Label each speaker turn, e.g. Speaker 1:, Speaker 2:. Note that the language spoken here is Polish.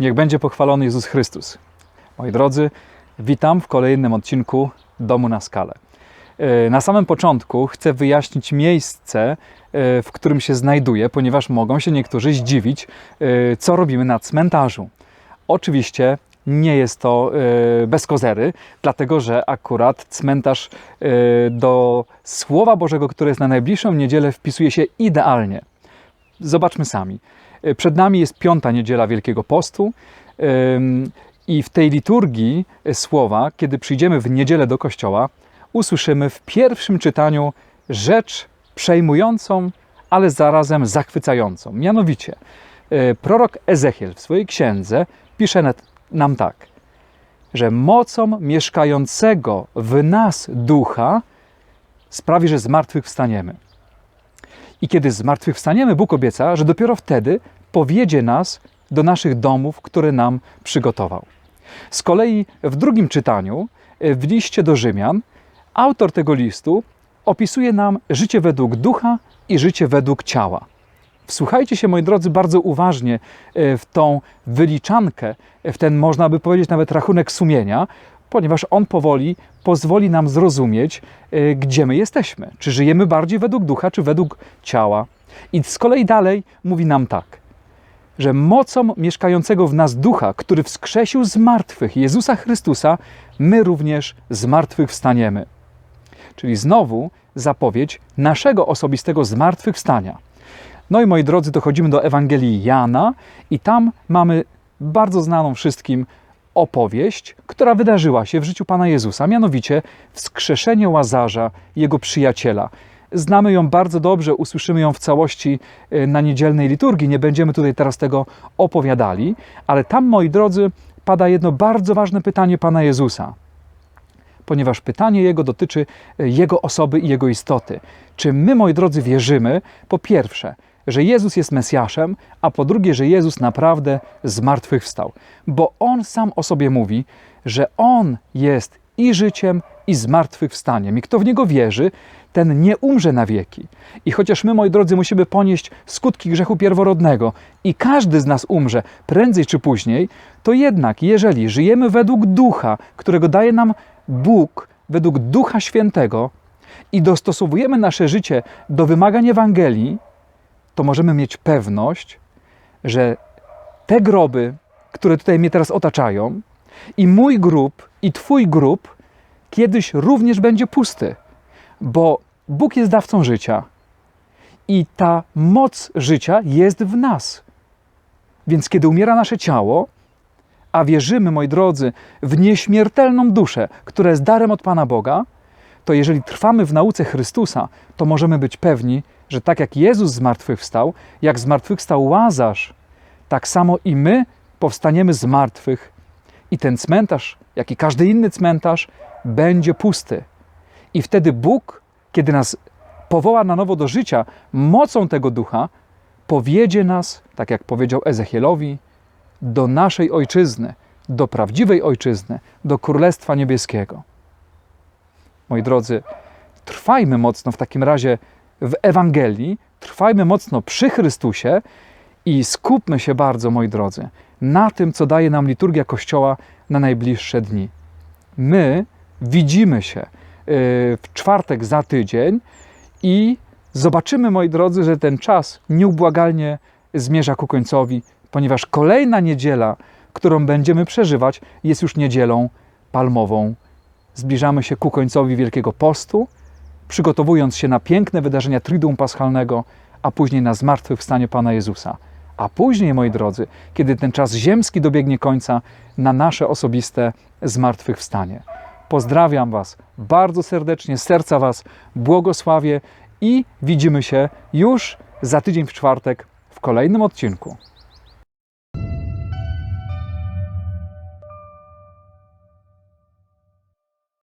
Speaker 1: Niech będzie pochwalony Jezus Chrystus. Moi drodzy, witam w kolejnym odcinku Domu na skalę. E, Na samym początku chcę wyjaśnić miejsce, e, w którym się znajduję, ponieważ mogą się niektórzy zdziwić, e, co robimy na cmentarzu. Oczywiście nie jest to e, bez kozery, dlatego że akurat cmentarz do Słowa Bożego, które jest na najbliższą niedzielę, wpisuje się idealnie. Zobaczmy sami. E, Przed nami jest piąta niedziela Wielkiego Postu. I w tej liturgii e, słowa, kiedy przyjdziemy w niedzielę do kościoła, usłyszymy w pierwszym czytaniu rzecz przejmującą, ale zarazem zachwycającą. Mianowicie, e, prorok Ezechiel w swojej księdze pisze na- nam tak, że mocą mieszkającego w nas ducha sprawi, że zmartwychwstaniemy. I kiedy zmartwychwstaniemy, Bóg obieca, że dopiero wtedy powiedzie nas do naszych domów, które nam przygotował. Z kolei w drugim czytaniu, e, w liście do Rzymian, autor tego listu opisuje nam życie według ducha i życie według ciała. Wsłuchajcie się, moi drodzy, bardzo uważnie e, w tą wyliczankę, w ten, można by powiedzieć, nawet rachunek sumienia, ponieważ on powoli pozwoli nam zrozumieć, e, gdzie my jesteśmy. Czy żyjemy bardziej według ducha, czy według ciała. I z kolei dalej mówi nam tak, że mocą mieszkającego w nas ducha, który wskrzesił z martwych Jezusa Chrystusa, my również z martwych wstaniemy. Czyli znowu zapowiedź naszego osobistego zmartwychwstania. No i moi drodzy, dochodzimy do Ewangelii Jana i tam mamy bardzo znaną wszystkim opowieść, która wydarzyła się w życiu Pana Jezusa, mianowicie wskrzeszenie Łazarza, jego przyjaciela. Znamy ją bardzo dobrze, usłyszymy ją w całości e, na niedzielnej liturgii, nie będziemy tutaj teraz tego opowiadali, ale tam, moi drodzy, pada jedno bardzo ważne pytanie Pana Jezusa ponieważ pytanie jego dotyczy e, jego osoby i jego istoty. Czy my, moi drodzy, wierzymy, po pierwsze, że Jezus jest Mesjaszem, a po drugie, że Jezus naprawdę zmartwychwstał? Bo On sam o sobie mówi, że On jest i życiem, i zmartwychwstaniem. I kto w Niego wierzy, ten nie umrze na wieki. I chociaż my, moi drodzy, musimy ponieść skutki grzechu pierworodnego i każdy z nas umrze prędzej czy później, to jednak, jeżeli żyjemy według ducha, którego daje nam Bóg, według Ducha Świętego i dostosowujemy nasze życie do wymagań Ewangelii, to możemy mieć pewność, że te groby, które tutaj mnie teraz otaczają, i mój grób, i Twój grób kiedyś również będzie pusty, bo Bóg jest dawcą życia i ta moc życia jest w nas. Więc kiedy umiera nasze ciało, a wierzymy, moi drodzy, w nieśmiertelną duszę, która jest darem od Pana Boga, to jeżeli trwamy w nauce Chrystusa, to możemy być pewni, że tak jak Jezus zmartwychwstał, jak zmartwychwstał Łazarz, tak samo i my powstaniemy z martwych i ten cmentarz, jak i każdy inny cmentarz, będzie pusty. I wtedy Bóg, kiedy nas powoła na nowo do życia, mocą tego ducha, powiedzie nas, tak jak powiedział Ezechielowi, do naszej ojczyzny, do prawdziwej ojczyzny, do Królestwa Niebieskiego. Moi drodzy, trwajmy mocno w takim razie w Ewangelii, trwajmy mocno przy Chrystusie i skupmy się bardzo, moi drodzy, na tym, co daje nam liturgia Kościoła na najbliższe dni. My widzimy się y, w czwartek za tydzień i zobaczymy, moi drodzy, że ten czas nieubłagalnie zmierza ku końcowi, ponieważ kolejna niedziela, którą będziemy przeżywać, jest już niedzielą palmową. Zbliżamy się ku końcowi Wielkiego Postu, przygotowując się na piękne wydarzenia Triduum Paschalnego, a później na zmartwychwstanie Pana Jezusa. A później, moi drodzy, kiedy ten czas ziemski dobiegnie końca, na nasze osobiste zmartwychwstanie. Pozdrawiam Was bardzo serdecznie, serca Was błogosławię i widzimy się już za tydzień w czwartek w kolejnym odcinku.